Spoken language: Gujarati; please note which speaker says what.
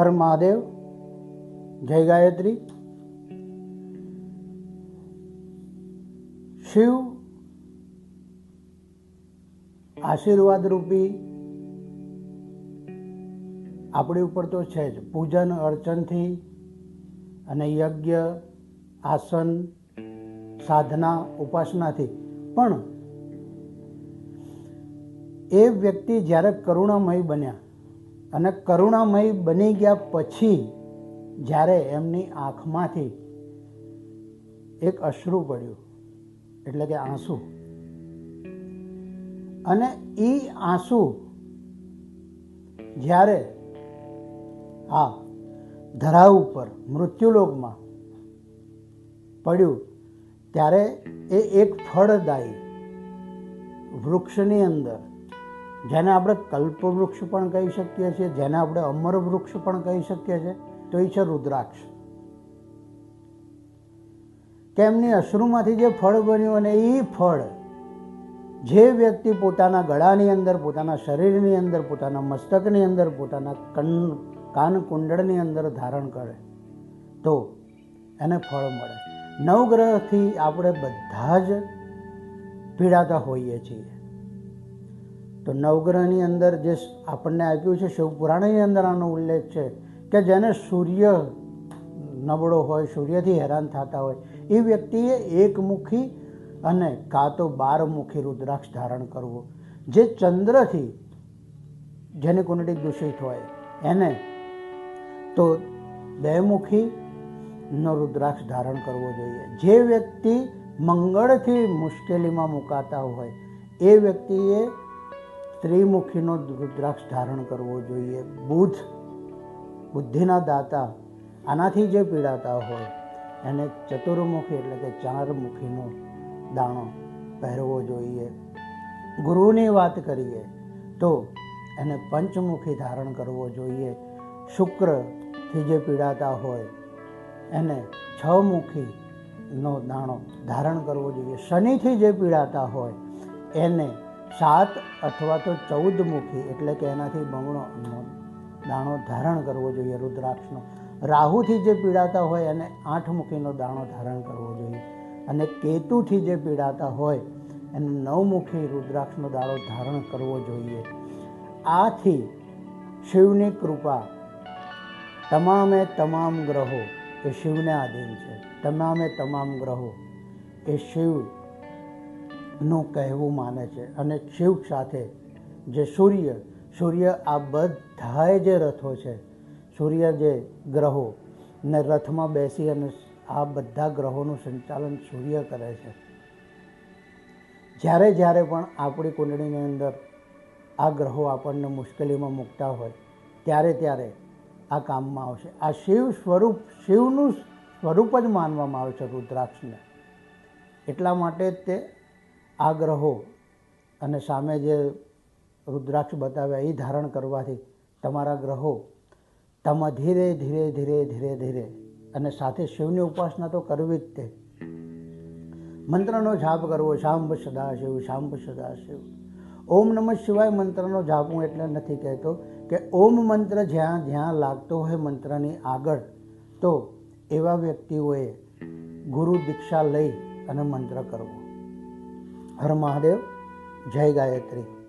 Speaker 1: હર મહાદેવ, જય ગાયત્રી. શિવ આશીર્વાદ રૂપી આપણી ઉપર તો છે જ. પૂજન, અર્ચનથી અને યજ્ઞ, આસન, સાધના, ઉપાસનાથી. પણ એ વ્યક્તિ જ્યારે કરુણામય બન્યા અને કરુણામય બની ગયા પછી જ્યારે એમની આંખમાંથી એક અશ્રુ પડ્યું, એટલે કે આંસુ. અને એ આંસુ જ્યારે આ ધરા ઉપર, મૃત્યુલોકમાં પડ્યું, ત્યારે એ એક ફળદાયી વૃક્ષની અંદર જેને આપણે કલ્પવૃક્ષ પણ કહી શકીએ છીએ, જેને આપણે અમર વૃક્ષ પણ કહી શકીએ છીએ, તો એ છે રુદ્રાક્ષ. કે એમની અશ્રુમાંથી જે ફળ બન્યું અને એ ફળ જે વ્યક્તિ પોતાના ગળાની અંદર, પોતાના શરીરની અંદર, પોતાના મસ્તકની અંદર, પોતાના કન, કાન કુંડળની અંદર ધારણ કરે, તો એને ફળ મળે. નવગ્રહથી આપણે બધા જ પીડાતા હોઈએ છીએ. તો નવગ્રહની અંદર જે આપણને આપ્યું છે શિવપુરાણની અંદર આનો ઉલ્લેખ છે કે જેને સૂર્ય નબળો હોય, સૂર્યથી હેરાન થતા હોય, એ વ્યક્તિએ એકમુખી અને કાં તો બારમુખી રુદ્રાક્ષ ધારણ કરવો. જે ચંદ્રથી જેની કુંડળી દૂષિત હોય, એને તો બેમુખી નો રુદ્રાક્ષ ધારણ કરવો જોઈએ. જે વ્યક્તિ મંગળથી મુશ્કેલીમાં મુકાતા હોય, એ વ્યક્તિએ ત્રિમુખીનો રુદ્રાક્ષ ધારણ કરવો જોઈએ. બુધ બુદ્ધિના દાતા, આનાથી જે પીડાતા હોય, એને ચતુર્મુખી એટલે કે ચારમુખીનો દાણો પહેરવો જોઈએ. ગુરુની વાત કરીએ તો એને પંચમુખી ધારણ કરવો જોઈએ. શુક્રથી જે પીડાતા હોય, એને છ મુખીનો દાણો ધારણ કરવો જોઈએ. શનિથી જે પીડાતા હોય, એને સાત અથવા તો ચૌદ મુખી એટલે કે એનાથી બમણો દાણો ધારણ કરવો જોઈએ રુદ્રાક્ષનો. રાહુથી જે પીડાતા હોય એને આઠ મુખીનો દાણો ધારણ કરવો જોઈએ. અને કેતુથી જે પીડાતા હોય એને નવમુખી રુદ્રાક્ષનો દાણો ધારણ કરવો જોઈએ. આથી શિવની કૃપા તમામે તમામ ગ્રહો એ શિવને આધીન છે. તમામે તમામ ગ્રહો એ શિવનું કહેવું માને છે. અને શિવ સાથે જે સૂર્ય સૂર્ય આ બધાએ જે રથો છે, સૂર્ય જે ગ્રહો ને રથમાં બેસી અને આ બધા ગ્રહોનું સંચાલન સૂર્ય કરે છે. જ્યારે જ્યારે પણ આપણી કુંડળીની અંદર આ ગ્રહો આપણને મુશ્કેલીમાં મૂકતા હોય, ત્યારે ત્યારે આ કામમાં આવશે. આ શિવ સ્વરૂપ, શિવનું સ્વરૂપ જ માનવામાં આવે છે રુદ્રાક્ષને. એટલા માટે તે આ ગ્રહો અને સામે જે રુદ્રાક્ષ બતાવ્યા એ ધારણ કરવાથી તમારા ગ્રહો તમા ધીરે ધીરે ધીરે ધીરે ધીરે અને સાથે શિવની ઉપાસના તો કરવી જ તે. મંત્રનો જાપ કરવો, શાંભ સદા શિવ શાંભ સદા શિવ ઓમ નમઃ શિવાય મંત્રનો જાપ, હું એટલે નથી કહેતો કે ઓમ મંત્ર જ્યાં જ્યાં લાગતો હોય મંત્રની આગળ, તો એવા વ્યક્તિઓએ ગુરુ દીક્ષા લઈ અને મંત્ર કરવો. હર મહાદેવ જય ગાયત્રી.